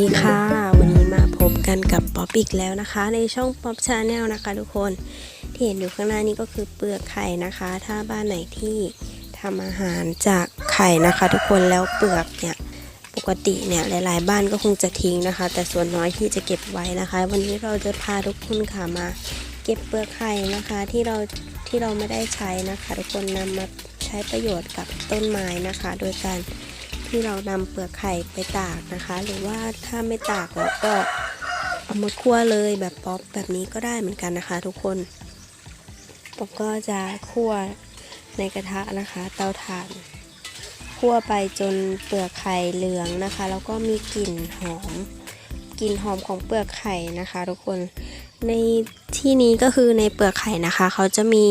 ดีค่ะ วันนี้มาพบกันกับป๊อปอีกแล้วนะคะ ในช่องป๊อปชาแนลนะคะทุกคนที่เห็นอยู่ข้างหน้านี้ก็คือเปลือกไข่นะคะ ถ้าบ้านไหนที่ทำอาหารจากไข่นะคะ ทุกคนแล้วเปลือกเนี่ยปกติเนี่ยหลาย ๆ บ้านก็คงจะทิ้งนะคะ แต่ส่วนน้อยที่จะเก็บไว้นะคะ วันนี้เราจะพาทุกคนค่ะมา เก็บเปลือกไข่นะคะที่เราที่เราไม่ได้ใช้นะคะ ทุกคนนำมาใช้ประโยชน์กับต้นไม้นะคะ โดยการ ที่เรานำเปลือกไข่ไปตากนะคะ หรือว่าถ้าไม่ตากแล้วก็เอามาคั่วเลยแบบป๊อปแบบนี้ก็ได้เหมือนกันนะคะ ทุกคนป๊อปก็จะคั่วในกระทะนะคะ เตาถ่านคั่วไปจนเปลือกไข่เหลืองนะคะ แล้วก็มีกลิ่นหอมกลิ่นหอมของเปลือกไข่นะคะ ทุกคนในที่นี้ก็คือในเปลือกไข่นะคะ เขาจะมี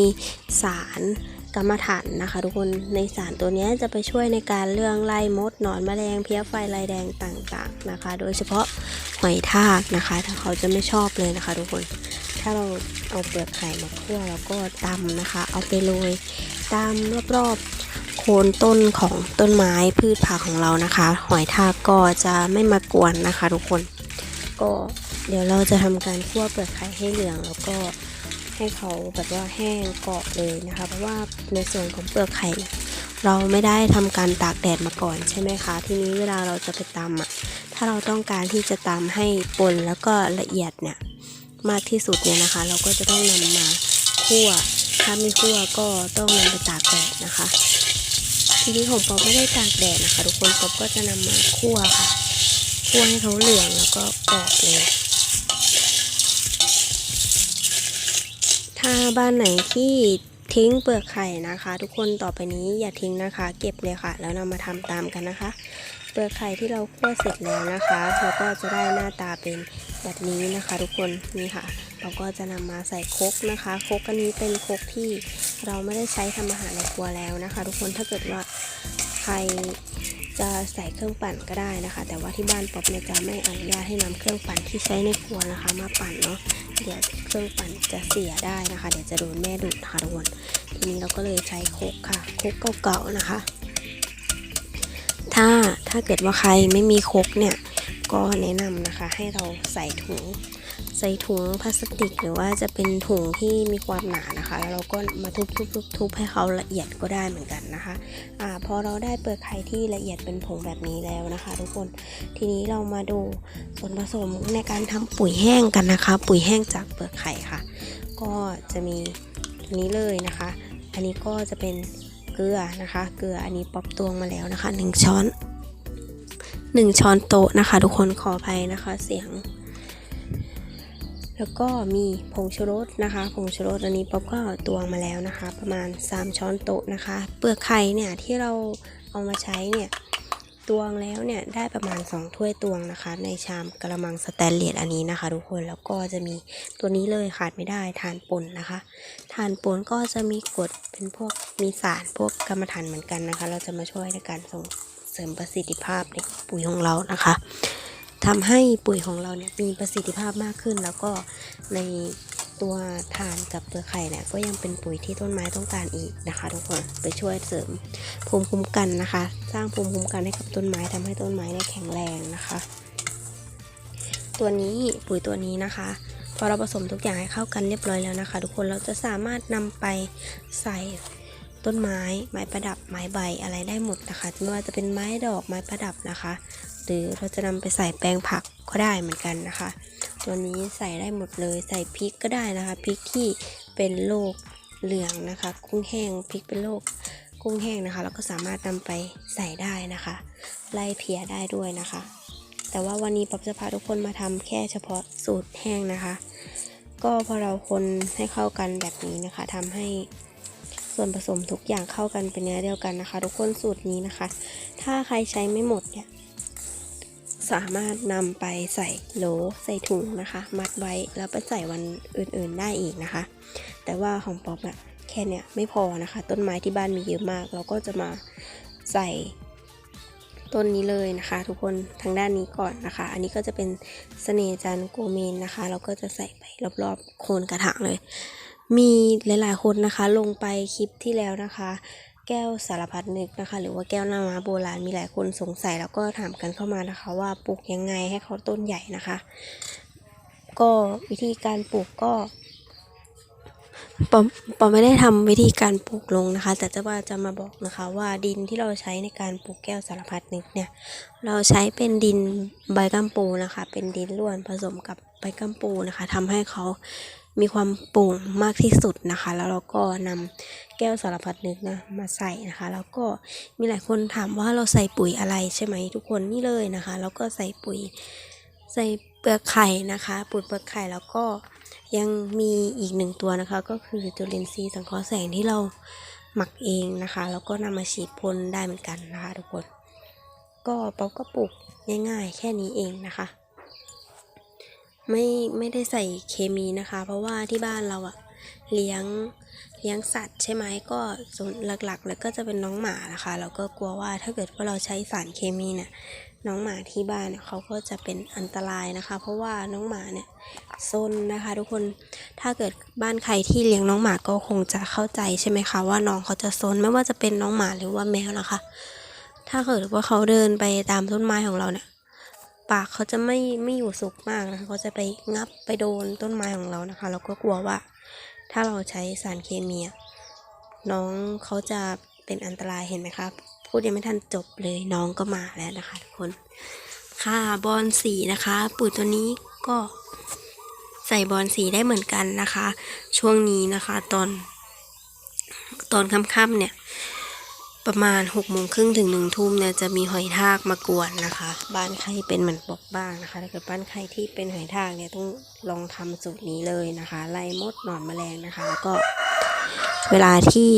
สาร กรรมฐานนะคะ ทุกคนในสารตัวนี้จะไปช่วยในการเรื่องไล่มดหนอนแมลงเพี้ยไฟลายแดงต่างๆนะคะ โดยเฉพาะหอยทากนะคะถ้าเขาจะไม่ชอบเลยนะคะ ทุกคนถ้าเราเอาเปลือกไข่มาคั่วแล้วก็ตำนะคะ เอาไปโรยตามรอบๆโคนต้นของต้นไม้พืชผักของเรานะคะ หอยทากก็จะไม่มากวนนะคะ ทุกคน ก็เดี๋ยวเราจะทำการคั่วเปลือกไข่ให้เหลืองแล้วก็ ให้เขาแบบว่าแห้งกรอบเลยนะคะ เพราะว่าในส่วนของเปลือกไข่เราไม่ได้ทำการตากแดดมาก่อนใช่ไหมคะ ทีนี้เวลาเราจะไปตำอะถ้าเราต้องการที่จะตำให้ปนแล้วก็ละเอียดเนี่ยมากที่สุดเนี่ยนะคะ เราก็จะต้องนำมาคั่ว ถ้าไม่คั่วก็ต้องนำไปตากแดดนะคะ ทีนี้ของป๊อปไม่ได้ตากแดดนะคะ ทุกคนป๊อปก็จะนำมาคั่วค่ะ คั่วให้เขาเหลืองแล้วก็กรอบเลย ถ้าบ้านไหนที่ทิ้งเปลือกไข่นะคะ ทุกคนต่อไปนี้อย่าทิ้งนะคะ เก็บเลยค่ะ แล้วนำมาทำตามกันนะคะ เปลือกไข่ที่เราคั่วเสร็จแล้วนะคะเราก็จะได้หน้าตาเป็นแบบนี้นะคะ ทุกคนนี่ค่ะ เราก็จะนำมาใส่คกนะคะคกอันนี้เป็นคกที่เราไม่ได้ใช้ทำอาหารในครัวแล้วนะคะ ทุกคนถ้าเกิดว่าใคร จะใส่เครื่องปั่นก็ได้นะคะ แต่ว่าที่บ้านป๊อปเนี่ยจะไม่อนุญาตให้นำเครื่องปั่นที่ใช้ในครัวนะคะ มาปั่นเนาะเดี๋ยวเครื่องปั่นจะเสียได้นะคะ เดี๋ยวจะโดนแม่ดุนะคะทุกคนทีนี้เราก็เลยใช้คุกค่ะคุกเก่าๆนะคะ ถ้าถ้าเกิดว่าใครไม่มีคุกเนี่ย ก็แนะนำนะคะให้เราใส่ถุง ใส่ถุงพลาสติก หรือว่าจะเป็นถุงที่มีความหนานะคะ แล้วเราก็มาทุบๆๆให้เขาละเอียดก็ได้เหมือนกันนะคะอ่าพอเราได้เปลือกไข่ที่ละเอียดเป็นผงแบบนี้แล้วนะคะ ทุกคนทีนี้เรามาดูส่วนผสมในการทำปุ๋ยแห้งกันนะคะ ปุ๋ยแห้งจากเปลือกไข่ค่ะ ก็จะมีตัวนี้เลยนะคะ อันนี้ก็จะเป็นเกลือนะคะ เกลืออันนี้ป๊อปตวงมาแล้วนะคะหนึ่งช้อน หนึ่งช้อนโต๊ะนะคะ ทุกคนขออภัยนะคะเสียง แล้วก็มีผงชูรสนะคะผงชูรสอันนี้ป๊อปก็ตวงมาแล้วนะคะ ประมาณ 3 ช้อนโต๊ะนะคะ เปลือกไข่เนี่ยที่เราเอามาใช้เนี่ยตวงแล้วเนี่ยได้ประมาณ 2 ถ้วยตวงนะคะ ในชามกระมังสแตนเลสอันนี้นะคะ ทุกคนแล้วก็จะมีตัวนี้เลยขาดไม่ได้ทานป่นนะคะ ทานป่นก็จะมีกรดเป็นพวกมีสารพวกกรรมฐานเหมือนกันนะคะ เราจะมาช่วยในการส่ง เสริมประสิทธิภาพในปุ๋ยของเรานะคะทำให้ปุ๋ยของเราเนี่ยมีประสิทธิภาพมากขึ้น แล้วก็ในตัวทานกับเปลือกไข่เนี่ยก็ยังเป็นปุ๋ยที่ต้นไม้ต้องการอีกนะคะ ทุกคนไปช่วยเสริมภูมิคุ้มกันนะคะ สร้างภูมิคุ้มกันให้กับต้นไม้ทำให้ต้นไม้เนี่ยแข็งแรงนะคะ ตัวนี้ปุ๋ยตัวนี้นะคะพอเราผสมทุกอย่างให้เข้ากันเรียบร้อยแล้วนะคะ ทุกคนเราจะสามารถนำไปใส่ ต้นไม้ ไม้ประดับ ไม้ใบอะไรได้หมดนะคะ ไม่ว่าจะเป็นไม้ดอกไม้ประดับนะคะ หรือเราจะนำไปใส่แปลงผักก็ได้เหมือนกันนะคะ ตัวนี้ใส่ได้หมดเลยใส่พริกก็ได้นะคะพริกที่เป็นโรคเหลืองนะคะ กุ้งแห้งพริกเป็นโรคกุ้งแห้งนะคะเราก็สามารถนำไปใส่ได้นะคะ ไล่เพียได้ด้วยนะคะ แต่ว่าวันนี้ป๊อปจะพาทุกคนมาทำแค่เฉพาะสูตรแห้งนะคะ ก็พอเราคนให้เข้ากันแบบนี้นะคะทำให้ ส่วนผสมทุกอย่างเข้ากันเป็นเนื้อเดียวกันนะคะ ทุกคนสูตรนี้นะคะ ถ้าใครใช้ไม่หมดเนี่ยสามารถนำไปใส่โหลใส่ถุงนะคะ มัดไว้แล้วไปใส่วันอื่นๆได้อีกนะคะ แต่ว่าของป๊อปอะแค่เนี้ยไม่พอนะคะ ต้นไม้ที่บ้านมีเยอะมาก เราก็จะมาใส่ต้นนี้เลยนะคะ ทุกคนทางด้านนี้ก่อนนะคะ อันนี้ก็จะเป็นเสน่จันโกเมนนะคะ เราก็จะใส่ไปรอบๆโคนกระถางเลย มีหลายๆคนนะคะลงไปคลิปที่แล้วนะคะ แก้วสารพัดนึกนะคะ หรือว่าแก้วหน้าม้าโบราณมีหลายคนสงสัยแล้วก็ถามกันเข้ามานะคะ ว่าปลูกยังไงให้เขาต้นใหญ่นะคะ ก็วิธีการปลูกก็ปอมปอมไม่ได้ทำวิธีการปลูกลงนะคะ แต่จะว่าจะมาบอกนะคะ ว่าดินที่เราใช้ในการปลูกแก้วสารพัดนึกเนี่ย เราใช้เป็นดินใบกัมปูนะคะ เป็นดินล้วนผสมกับใบกัมปูนะคะทำให้เขา มีความโปร่งมากที่สุดนะคะ แล้วเราก็นำแก้วสารพัดนึกนะมาใส่นะคะ แล้วก็มีหลายคนถามว่าเราใส่ปุ๋ยอะไรใช่ไหมทุกคนนี่เลยนะคะ แล้วก็ใส่ปุ๋ยใส่เปลือกไข่นะคะปุ๋ยเปลือกไข่แล้วก็ยังมีอีกหนึ่งตัวนะคะ ก็คือจุลินทรีย์สังเคราะห์แสงที่เราหมักเองนะคะ แล้วก็นำมาฉีดพ่นได้เหมือนกันนะคะ ทุกคน ก็ป๊อปก็ปลูกง่ายๆ แค่นี้เองนะคะ ไม่ไม่ได้ใส่เคมีนะคะ เพราะว่าที่บ้านเราอะเลี้ยงเลี้ยงสัตว์ใช่ไหมก็ส่วนหลักๆเลยก็จะเป็นน้องหมานะคะแล้วก็กลัวว่าถ้าเกิดว่าเราใช้สารเคมีเนี่ยน้องหมาที่บ้านเนี่ยเขาก็จะเป็นอันตรายนะคะ เพราะว่าน้องหมาเนี่ยซนนะคะ ทุกคนถ้าเกิดบ้านใครที่เลี้ยงน้องหมาก็คงจะเข้าใจใช่ไหมคะว่าน้องเขาจะซนไม่ว่าจะเป็นน้องหมาหรือว่าแมวนะคะ ถ้าเกิดว่าเขาเดินไปตามต้นไม้ของเราเนี่ย ปากเขาจะไม่ไม่อยู่สุขมากนะคะเขาจะไปงับไปโดนต้นไม้ของเรานะคะ เราก็กลัวว่า ถ้าเราใช้สารเคมีน้องเขาจะเป็นอันตรายเห็นไหมครับ พูดยังไม่ทันจบเลยน้องก็มาแล้วนะคะ ทุกคน ค่ะบอลสีนะคะ ปุ๋ยตัวนี้ก็ใส่บอลสีได้เหมือนกันนะคะ ช่วงนี้นะคะ ตอน ตอนค่ำๆเนี่ย ประมาณหกโมงครึ่งถึงหนึ่งทุ่มเนี่ยจะมีหอยทากมากวนนะคะ บ้านใครเป็นเหมือนปอกบ้างนะคะถ้าเกิดบ้านใครที่เป็นหอยทากเนี่ยต้องลองทำสูตรนี้เลยนะคะไล่มดหนอนแมลงนะคะ แล้วก็เวลาที่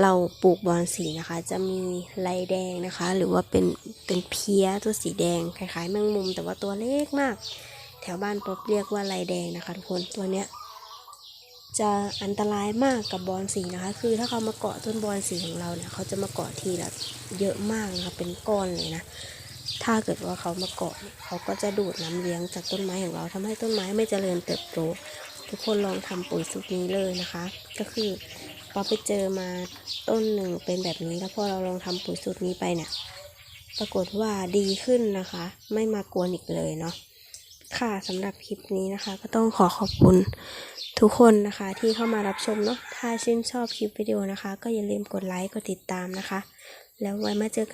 เราปลูกบอนสีนะคะ จะมีลายแดงนะคะ หรือว่าเป็นเป็นเพี้ยตัวสีแดงคล้ายๆแมงมุม แต่ว่าตัวเล็กมาก แถวบ้านป๊อบเรียกว่าลายแดงนะคะทุกคนตัวเนี้ย จะอันตรายมากกับบอลสีนะคะ คือถ้าเขามาเกาะต้นบอลสีของเราเนี่ยเขาจะมาเกาะทีละเยอะมากนะคะเป็นก้อนเลยนะ ถ้าเกิดว่าเขามาเกาะเขาก็จะดูดน้ำเลี้ยงจากต้นไม้ของเราทำให้ต้นไม้ไม่เจริญเติบโต ทุกคนลองทำปุ๋ยสูตรนี้เลยนะคะ ก็คือพอไปเจอมาต้นหนึ่งเป็นแบบนี้แล้วพอเราลองทำปุ๋ยสูตรนี้ไปเนี่ยปรากฏว่าดีขึ้นนะคะ ไม่มากวนอีกเลยเนาะ ค่ะสำหรับคลิปนี้นะคะ ก็ต้องขอขอบคุณทุกคนนะคะ ที่เข้ามารับชมเนาะถ้าชื่นชอบคลิปวิดีโอนะคะ ก็อย่าลืมกดไลค์กดติดตามนะคะ แล้วไว้มาเจอกัน